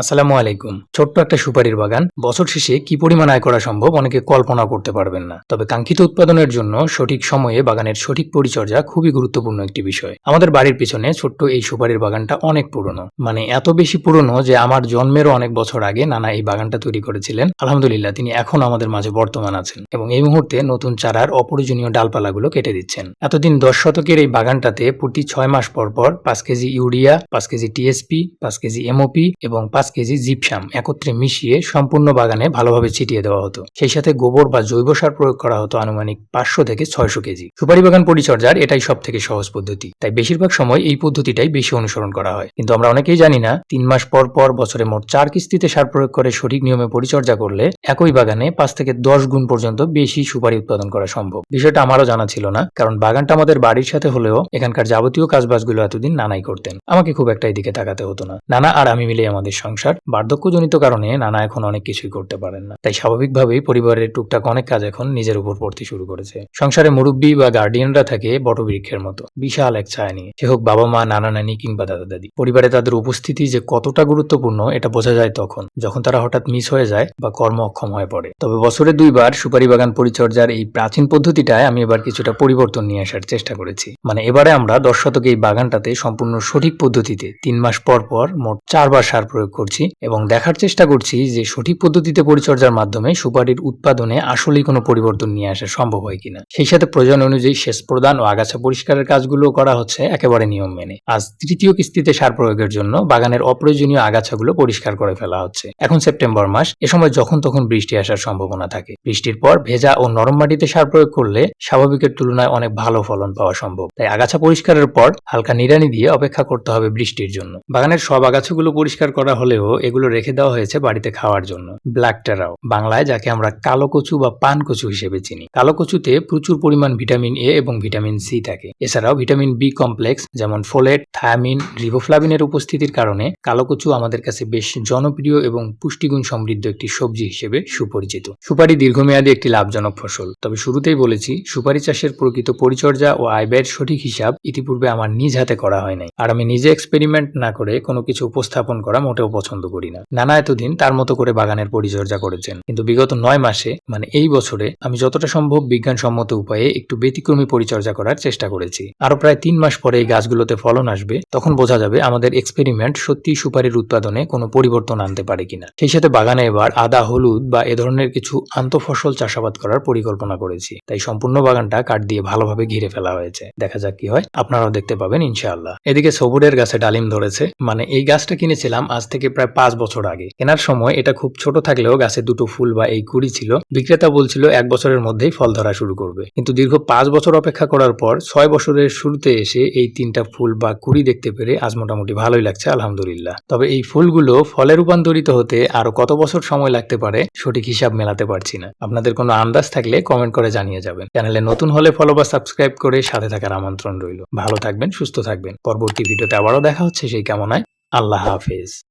আসসালামু আলাইকুম। ছোট্ট একটা সুপারির বাগান। বছর শেষে কি পরিমাণ আয় করা সম্ভব অনেকে কল্পনা করতে পারবেন না। তবে কাঙ্ক্ষিত উৎপাদনের জন্য সঠিক সময়ে বাগানের সঠিক পরিচর্যা খুবই গুরুত্বপূর্ণ একটি বিষয়। আমাদের বাড়ির পিছনে ছোট্ট এই সুপারির বাগানটা অনেক পুরনো। মানে এত বেশি পুরনো যে আমার জন্মেরও অনেক বছর আগে নানা এই বাগানটা তৈরি করেছিলেন। আলহামদুলিল্লাহ, তিনি এখন আমাদের মাঝে বর্তমান আছেন এবং এই মুহূর্তে নতুন চারার অপরিজনীয় ডালপালাগুলো কেটে দিচ্ছেন। এতদিন দশ শতকের এই বাগানটাতে প্রতি ছয় মাস পর পর পাঁচ কেজি ইউরিয়া, পাঁচ কেজি টিএসপি, পাঁচ কেজি এমওপি এবং পাঁচ কেজি জিপসাম একত্রে মিশিয়ে সম্পূর্ণ বাগানে ভালোভাবে ছিটিয়ে দেওয়া হতো। সেই সাথে গোবর বা জৈব সার প্রয়োগ করা হতো আনুমানিক পাঁচশো থেকে ছয়শো কেজি। সুপারি বাগান পরিচর্যার এটাই সব থেকে সহজ পদ্ধতি। তাই বেশিরভাগ সময় এই পদ্ধতিটাই বেশি অনুসরণ করা হয়। কিন্তু আমরা অনেকেই জানি না, তিন মাস পর পর বছরে মোট চার কিস্তিতে সার প্রয়োগ করে সঠিক নিয়মে পরিচর্যা করলে একই বাগানে পাঁচ থেকে দশ গুণ পর্যন্ত বেশি সুপারি উৎপাদন করা সম্ভব। বিষয়টা আমারও জানা ছিল না, কারণ বাগানটা আমাদের বাড়ির সাথে হলেও এখানকার যাবতীয় কাজবাজগুলো এতদিন নানাই করতেন। আমাকে খুব একটা এদিকে তাকাতে হতো না। নানা আর আমি মিলে আমাদের সংসার বার্ধক্যজনিত কারণে নানা এখন অনেক কিছুই করতে পারেন না। তাই স্বাভাবিকভাবেই পরিবারের টুকটাক অনেক কাজ এখন নিজের উপর পড়তে শুরু করেছে। সংসারে মুরব্বী বা গার্ডিয়ানরা থাকে বটবৃক্ষের মতো। বিশাল এক ছায়া নিয়ে। সে হোক বাবা মা নানা নানি কিংবা দাদা দাদি পরিবারে তাদের উপস্থিতি যে কতটা গুরুত্বপূর্ণ, এটা বোঝা যায় তখন, যখন তারা হঠাৎ মিস হয়ে যায় বা কর্ম অক্ষম হয়ে পড়ে। তবে বছরে দুইবার সুপারি বাগান পরিচর্যার এই প্রাচীন পদ্ধতিটায় আমি এবার কিছুটা পরিবর্তন নিয়ে আসার চেষ্টা করেছি। মানে এবারে আমরা দশ শতকে এই বাগানটাতে সম্পূর্ণ সঠিক পদ্ধতিতে তিন মাস পর পর মোট চারবার সার প্রয়োগ করছি এবং দেখার চেষ্টা করছি যে সঠিক পদ্ধতিতে পরিচর্যার মাধ্যমে সুপারির উৎপাদনে আসলেই কোনো পরিবর্তন নিয়ে আসা সম্ভব হয় কিনা। সেই সাথে প্রয়োজন অনুযায়ী সেচ প্রদান ও আগাছা পরিষ্কারের কাজগুলো করা হচ্ছে একেবারে নিয়ম মেনে। আজ তৃতীয় কিস্তিতে সার প্রয়োগের জন্য বাগানের অপ্রয়োজনীয় আগাছাগুলো পরিষ্কার করে ফেলা হচ্ছে। এখন সেপ্টেম্বর মাস, এ সময় যখন তখন বৃষ্টি আসার সম্ভাবনা থাকে। বৃষ্টির পর ভেজা ও নরম মাটিতে সার প্রয়োগ করলে স্বাভাবিকের তুলনায় অনেক ভালো ফলন পাওয়া সম্ভব। তাই আগাছা পরিষ্কারের পর হালকা নিড়ানি দিয়ে অপেক্ষা করতে হবে বৃষ্টির জন্য। বাগানের সব আগাছাগুলো পরিষ্কার করা হলেও এগুলো রেখে দেওয়া হয়েছে বাড়িতে খাওয়ার জন্য। ব্ল্যাক টেরাও বাংলায় যাকে আমরা কালো কচু বা পান কচু হিসেবে চিনি। কালো কচুতে প্রচুর পরিমাণ ভিটামিন এ এবং ভিটামিন সি থাকে। এছাড়াও ভিটামিন বি কমপ্লেক্স, যেমন ফোলেট, থায়ামিন, রিবোফ্লাভিনের উপস্থিতির কারণে কালো কচু আমাদের কাছে বেশ জনপ্রিয় এবং পুষ্টিগুণ সমৃদ্ধ একটি সবজি হিসেবে সুপরিচিত। সুপারি দীর্ঘমেয়াদী একটি লাভজনক ফসল। তবে শুরুতেই বলেছি, সুপারি চাষের প্রকৃত পরিচর্যা ও আয় ব্যয়ের সঠিক হিসাব ইতিপূর্বে আমার নিজ হাতে করা হয় নাই। আর আমি নিজে এক্সপেরিমেন্ট না করে কোনো কিছু উপস্থাপন করা মোটেও পছন্দ করি না। নানা এতদিন তার মতো করে বাগানের পরিচর্যা করেছেন। কিন্তু বিগত নয় মাসে মানে এই বছরে, আমি যতটা সম্ভব বিজ্ঞানসম্মত উপায়ে একটু ব্যতিক্রমী পরিচর্যা করার চেষ্টা করেছি। আরও প্রায় তিন মাস পরে এই গাছগুলোতে ফলন আসবে, তখন বোঝা যাবে আমাদের এক্সপেরিমেন্ট সত্যি সুপারির উৎপাদনে কোনো পরিবর্তন আনতে পারে কিনা। সেই সাথে বাগানে এবার আদা, হলুদ বা এ ধরনের কিছু আন্তঃফসল চাষাবাদ করার পরিকল্পনা করেছি। তাই সম্পূর্ণ বাগানটা কাঠ দিয়ে ভালোভাবে ঘিরে ফেলা হয়েছে। দেখা যাক কি হয়, আপনারাও দেখতে পাবেন ইনশাআল্লাহ। এদিকে সবুরের গাছে ডালিম ধরেছে মানে এই গাছটা কিনেছিলাম আজ থেকে প্রায় পাঁচ বছর আগে। কেনার সময় এটা খুব ছোট থাকলেও গাছে দুটো ফুল বা এই কুড়ি ছিল। বিক্রেতা বলছিল এক বছরের মধ্যেই ফল ধরা শুরু করবে। কিন্তু দীর্ঘ পাঁচ বছর অপেক্ষা করার পর ছয় বছরের শুরুতে এসে এই তিনটা ফুল বা কুড়ি দেখতে পেরে আজ মোটামুটি ভালোই লাগছে, আলহামদুলিল্লাহ। তবে এই ফুলগুলো ফলে রূপান্তরিত হতে আরও কত বছর সময় লাগতে পারে সঠিক হিসাব মেলাতে পারছি না। আপনাদের কোনো আন্দাজ থাকলে কমেন্ট করে জানিয়ে যাবেন। চ্যানেলে নতুন হলে ফলো বা সাবস্ক্রাইব করে সাথে থাকার আমন্ত্রণ রইল। ভালো থাকবেন, সুস্থ থাকবেন। পরবর্তী ভিডিওতে আবারও দেখা হচ্ছে সেই কামনায়। আল্লাহ হাফেজ।